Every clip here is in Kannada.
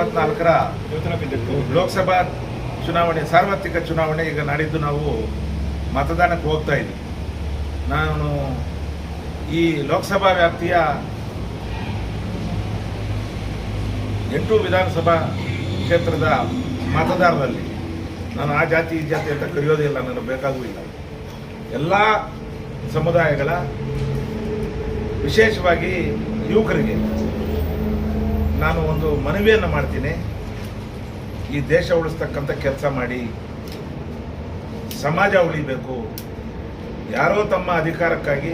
ಇಪ್ಪತ್ನಾಲ್ಕರ ಲೋಕಸಭಾ ಚುನಾವಣೆ ಸಾರ್ವತ್ರಿಕ ಚುನಾವಣೆ ಈಗ ನಾಡಿದ್ದು ನಾವು ಮತದಾನಕ್ಕೆ ಹೋಗ್ತಾ ಇದ್ವಿ. ನಾನು ಈ ಲೋಕಸಭಾ ವ್ಯಾಪ್ತಿಯ ಎಂಟು ವಿಧಾನಸಭಾ ಕ್ಷೇತ್ರದ ಮತದಾರರಲ್ಲಿ ನಾನು ಆ ಜಾತಿ ಈ ಜಾತಿ ಅಂತ ಕರೆಯೋದೇ ಇಲ್ಲ ನನಗೆ ಬೇಕಾಗೂ ಇಲ್ಲ. ಎಲ್ಲ ಸಮುದಾಯಗಳ ವಿಶೇಷವಾಗಿ ಯುವಕರಿಗೆ ನಾನು ಒಂದು ಮನವಿಯನ್ನು ಮಾಡ್ತೀನಿ. ಈ ದೇಶ ಉಳಿಸ್ತಕ್ಕಂಥ ಕೆಲಸ ಮಾಡಿ, ಸಮಾಜ ಉಳಿಬೇಕು. ಯಾರೋ ತಮ್ಮ ಅಧಿಕಾರಕ್ಕಾಗಿ,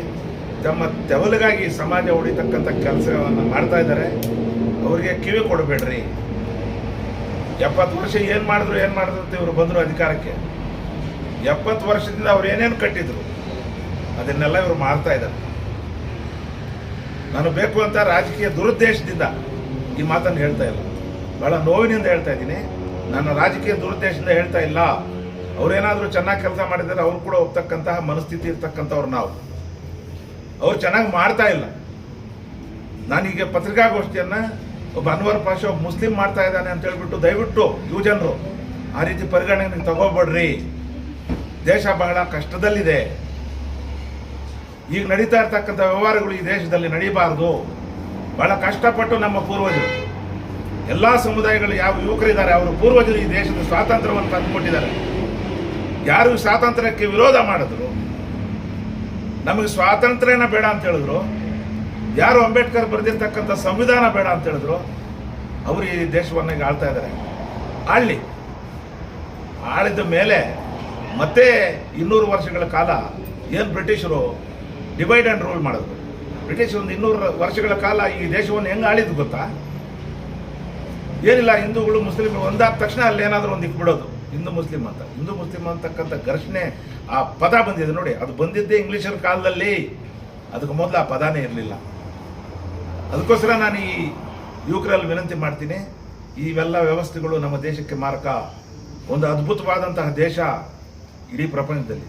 ತಮ್ಮ ತೆವಲಿಗಾಗಿ ಸಮಾಜ ಉಳಿತಕ್ಕಂಥ ಕೆಲಸವನ್ನು ಮಾಡ್ತಾ ಇದ್ದಾರೆ. ಅವರಿಗೆ ಕಿವಿ ಕೊಡಬೇಡ್ರಿ. ಎಪ್ಪತ್ತು ವರ್ಷ ಏನು ಮಾಡಿದ್ರು ಏನು ಮಾಡಿದ್ರು ಅಂತ ಇವರು ಬಂದರು ಅಧಿಕಾರಕ್ಕೆ. ಎಪ್ಪತ್ತು ವರ್ಷದಿಂದ ಅವ್ರು ಏನೇನು ಕಟ್ಟಿದ್ರು, ಅದನ್ನೆಲ್ಲ ಇವರು ಮಾಡ್ತಾ ಇದ್ದಾರೆ. ನಾನು ಬೇಕು ಅಂತ ರಾಜಕೀಯ ದುರುದ್ದೇಶದಿಂದ ಈ ಮಾತನ್ನು ಹೇಳ್ತಾ ಇಲ್ಲ. ಬಹಳ ನೋವಿನಿಂದ ಹೇಳ್ತಾ ಇದ್ದೀನಿ. ನನ್ನ ರಾಜಕೀಯ ದುರುದ್ದೇಶದಿಂದ ಹೇಳ್ತಾ ಇಲ್ಲ. ಅವರೇನಾದರೂ ಚೆನ್ನಾಗಿ ಕೆಲಸ ಮಾಡಿದರೆ ಅವ್ರು ಕೂಡ ಒಪ್ತಕ್ಕಂತಹ ಮನಸ್ಥಿತಿ ಇರ್ತಕ್ಕಂಥವ್ರು ನಾವು. ಅವ್ರು ಚೆನ್ನಾಗಿ ಮಾಡ್ತಾ ಇಲ್ಲ. ನಾನೀಗ ಪತ್ರಿಕಾಗೋಷ್ಠಿಯನ್ನು ಒಬ್ಬ ಅನ್ವರ್ ಪಾಷ ಒಬ್ಬ ಮುಸ್ಲಿಂ ಮಾಡ್ತಾ ಇದ್ದಾನೆ ಅಂತ ಹೇಳ್ಬಿಟ್ಟು ದಯವಿಟ್ಟು ಯುವಜನರು ಆ ರೀತಿ ಪರಿಗಣನೆಗೆ ತಗೋಬೇಡ್ರಿ. ದೇಶ ಬಹಳ ಕಷ್ಟದಲ್ಲಿದೆ. ಈಗ ನಡೀತಾ ಇರ್ತಕ್ಕಂಥ ವ್ಯವಹಾರಗಳು ಈ ದೇಶದಲ್ಲಿ ನಡೀಬಾರದು. ಬಹಳ ಕಷ್ಟಪಟ್ಟು ನಮ್ಮ ಪೂರ್ವಜರು, ಎಲ್ಲ ಸಮುದಾಯಗಳು ಯಾವ ಯುವಕರಿದ್ದಾರೆ, ಅವರು ಪೂರ್ವಜರು ಈ ದೇಶದ ಸ್ವಾತಂತ್ರ್ಯವನ್ನು ತಂದುಕೊಟ್ಟಿದ್ದಾರೆ. ಯಾರು ಸ್ವಾತಂತ್ರ್ಯಕ್ಕೆ ವಿರೋಧ ಮಾಡಿದ್ರು? ನಮಗೆ ಸ್ವಾತಂತ್ರ್ಯನ ಬೇಡ ಅಂತ ಹೇಳಿದ್ರು. ಯಾರು ಅಂಬೇಡ್ಕರ್ ಬರೆದಿರ್ತಕ್ಕಂಥ ಸಂವಿಧಾನ ಬೇಡ ಅಂತ ಹೇಳಿದ್ರು. ಅವರು ಈ ದೇಶವನ್ನ ಆಳ್ತಾ ಇದ್ದಾರೆ. ಆಳ್ಲಿ. ಆಳಿದ ಮೇಲೆ ಮತ್ತೆ ಇನ್ನೂರು ವರ್ಷಗಳ ಕಾಲ ಏನು ಬ್ರಿಟಿಷರು ಡಿವೈಡ್ ಆ್ಯಂಡ್ ರೂಲ್ ಮಾಡಿದ್ರು. ಬ್ರಿಟಿಷ್ ಒಂದು ಇನ್ನೂರು ವರ್ಷಗಳ ಕಾಲ ಈ ದೇಶವನ್ನು ಹೆಂಗೆ ಆಳಿದ್ದು ಗೊತ್ತಾ? ಏನಿಲ್ಲ, ಹಿಂದೂಗಳು ಮುಸ್ಲಿಮ್ಗಳು ಒಂದಾದ ತಕ್ಷಣ ಅಲ್ಲಿ ಏನಾದರೂ ಒಂದು ಇಕ್ಬಿಡೋದು ಹಿಂದೂ ಮುಸ್ಲಿಂ ಅಂತ. ಹಿಂದೂ ಮುಸ್ಲಿಂ ಅಂತಕ್ಕಂಥ ಘರ್ಷಣೆ ಆ ಪದ ಬಂದಿದೆ ನೋಡಿ. ಅದು ಬಂದಿದ್ದೇ ಇಂಗ್ಲಿಷರ ಕಾಲದಲ್ಲಿ. ಅದಕ್ಕೆ ಮೊದಲು ಆ ಪದಾನೇ ಇರಲಿಲ್ಲ. ಅದಕ್ಕೋಸ್ಕರ ನಾನು ಈ ಯುವಕರಲ್ಲಿ ವಿನಂತಿ ಮಾಡ್ತೀನಿ. ಇವೆಲ್ಲ ವ್ಯವಸ್ಥೆಗಳು ನಮ್ಮ ದೇಶಕ್ಕೆ ಮಾರಕ. ಒಂದು ಅದ್ಭುತವಾದಂತಹ ದೇಶ ಇಡೀ ಪ್ರಪಂಚದಲ್ಲಿ.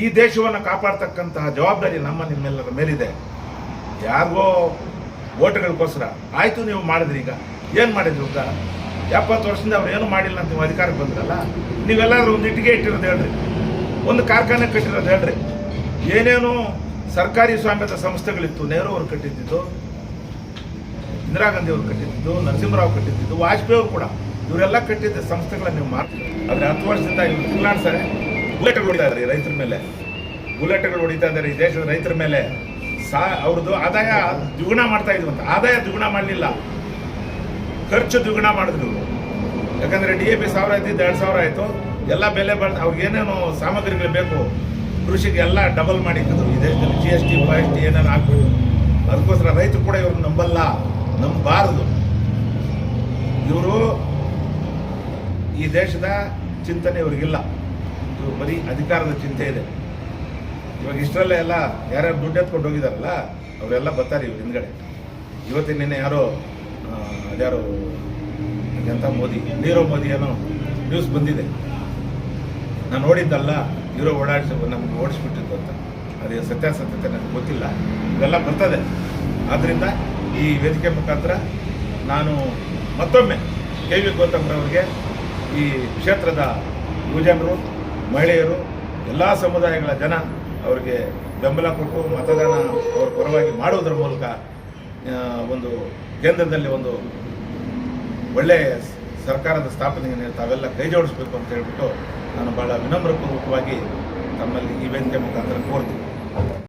ಈ ದೇಶವನ್ನು ಕಾಪಾಡ್ತಕ್ಕಂತಹ ಜವಾಬ್ದಾರಿ ನಮ್ಮ ನಿಮ್ಮೆಲ್ಲರ ಮೇಲಿದೆ. ಯಾರಿಗೋ ಓಟ್ಗಳಿಗೋಸ್ಕರ ಆಯಿತು ನೀವು ಮಾಡಿದ್ರಿ ಈಗ. ಏನು ಮಾಡಿದ್ರು ಅಂತ ಎಪ್ಪತ್ತು ವರ್ಷದಿಂದ ಅವ್ರು ಏನು ಮಾಡಿಲ್ಲ ಅಂತ ನೀವು ಅಧಿಕಾರಕ್ಕೆ ಬಂದ್ರಲ್ಲ ನೀವೆಲ್ಲರೂ ಒಂದು ಇಟ್ಟಿಗೆ ಇಟ್ಟಿರೋದು ಹೇಳ್ರಿ. ಒಂದು ಕಾರ್ಖಾನೆ ಕಟ್ಟಿರೋದು ಹೇಳ್ರಿ. ಏನೇನು ಸರ್ಕಾರಿ ಸ್ವಾಮ್ಯದ ಸಂಸ್ಥೆಗಳಿತ್ತು, ನೆಹರು ಅವರು ಕಟ್ಟಿದ್ದು, ಇಂದಿರಾ ಗಾಂಧಿ ಅವರು ಕಟ್ಟಿದ್ದು, ನರಸಿಂಹರಾವ್ ಕಟ್ಟಿದ್ದು, ವಾಜಪೇಯಿ ಅವರು ಕೂಡ ಇವರೆಲ್ಲ ಕಟ್ಟಿದ್ದ ಸಂಸ್ಥೆಗಳನ್ನ ನೀವು ಮಾಡ್ತೀವಿ ಆದರೆ ಹತ್ತು ವರ್ಷದಿಂದ ಇವರು ತಿಂಗಳಾಡ್ತಾರೆ ಬುಲೆಟ್ಗಳು ಹೊಡಿತಾ ಇದ್ದಾರೆ ರೈತರ ಮೇಲೆ. ಬುಲೆಟ್ಗಳು ಹೊಡಿತಾ ಇದ್ದಾರೆ ಈ ದೇಶದ ರೈತರ ಮೇಲೆ. ಅವ್ರದ್ದು ಆದಾಯ ದ್ವಿಗುಣ ಮಾಡ್ತಾ ಇದ್ವು ಆದಾಯ ದ್ವಿಗುಣ ಮಾಡಲಿಲ್ಲ. ಖರ್ಚು ದ್ವಿಗುಣ ಮಾಡಿದ್ರು. ಯಾಕಂದ್ರೆ ಡಿ ಎ ಪಿ ಸಾವಿರ ಇದ್ದಿದ್ದು ಎರಡು ಸಾವಿರ ಆಯಿತು. ಎಲ್ಲ ಬೆಲೆ ಬೆಳೆದು ಅವ್ರಿಗೆ ಏನೇನು ಸಾಮಗ್ರಿಗಳು ಬೇಕು, ಕೃಷಿಗೆ ಎಲ್ಲ ಡಬಲ್ ಮಾಡಿ ಇಟ್ಟಿದ್ರು. ಈ ದೇಶದಲ್ಲಿ ಜಿ ಎಸ್ ಟಿ ಫೈ ಎಸ್ ಟಿ ಏನೇನು ಹಾಕ್ಬಿಟ್ಟು ಅದಕ್ಕೋಸ್ಕರ ರೈತರು ಕೂಡ ಇವ್ರನ್ನ ನಂಬಲ್ಲ. ನಂಬಬಾರದು. ಇವರು ಈ ದೇಶದ ಚಿಂತನೆ ಇವ್ರಿಗಿಲ್ಲ. ಇವರು ಬರೀ ಅಧಿಕಾರದ ಚಿಂತೆ ಇದೆ. ಇವಾಗ ಇಷ್ಟರಲ್ಲೇ ಎಲ್ಲ ಯಾರ್ಯಾರು ದುಡ್ಡು ಎತ್ಕೊಂಡು ಹೋಗಿದಾರಲ್ಲ, ಅವರೆಲ್ಲ ಬರ್ತಾರೆ ಇವ್ರ ಹಿಂದ್ಗಡೆ. ಇವತ್ತಿನ ನಿನ್ನೆ ಯಾರೋ ಅದ್ಯಾರು ಅದ್ಯಾರೋ, ಎಂತ ಮೋದಿ, ನೀರವ್ ಮೋದಿ ಏನೋ ನ್ಯೂಸ್ ಬಂದಿದೆ. ನಾನು ನೋಡಿದ್ದಲ್ಲ ಇರೋ ಓಡಾಡಿಸಿ, ನಮ್ಗೆ ಓಡಿಸ್ಬಿಟ್ಟಿದ್ದು ಅಂತ. ಅದೇ ಸತ್ಯಾಸತ್ಯತೆ ನನಗೆ ಗೊತ್ತಿಲ್ಲ. ಇವೆಲ್ಲ ಬರ್ತದೆ. ಆದ್ದರಿಂದ ಈ ವೇದಿಕೆ ಮುಖಾಂತರ ನಾನು ಮತ್ತೊಮ್ಮೆ ಕೆ ವಿ ಗೌತಮ್ರವರಿಗೆ ಈ ಕ್ಷೇತ್ರದ ಯುವಜನರು, ಮಹಿಳೆಯರು, ಎಲ್ಲ ಸಮುದಾಯಗಳ ಜನ ಅವರಿಗೆ ಬೆಂಬಲ ಕೊಟ್ಟು ಮತದಾನ ಅವ್ರ ಪರವಾಗಿ ಮಾಡುವುದರ ಮೂಲಕ ಒಂದು ಕೇಂದ್ರದಲ್ಲಿ ಒಂದು ಒಳ್ಳೆಯ ಸರ್ಕಾರದ ಸ್ಥಾಪನೆಗೆ ತಾವೆಲ್ಲ ಕೈ ಜೋಡಿಸ್ಬೇಕು ಅಂತ ಹೇಳ್ಬಿಟ್ಟು ನಾನು ಭಾಳ ವಿನಮ್ರಪೂರ್ವಕವಾಗಿ ತಮ್ಮಲ್ಲಿ ಈ ವೇದಿಕೆ ಮುಖಾಂತರ ಕೋರ್ತೀನಿ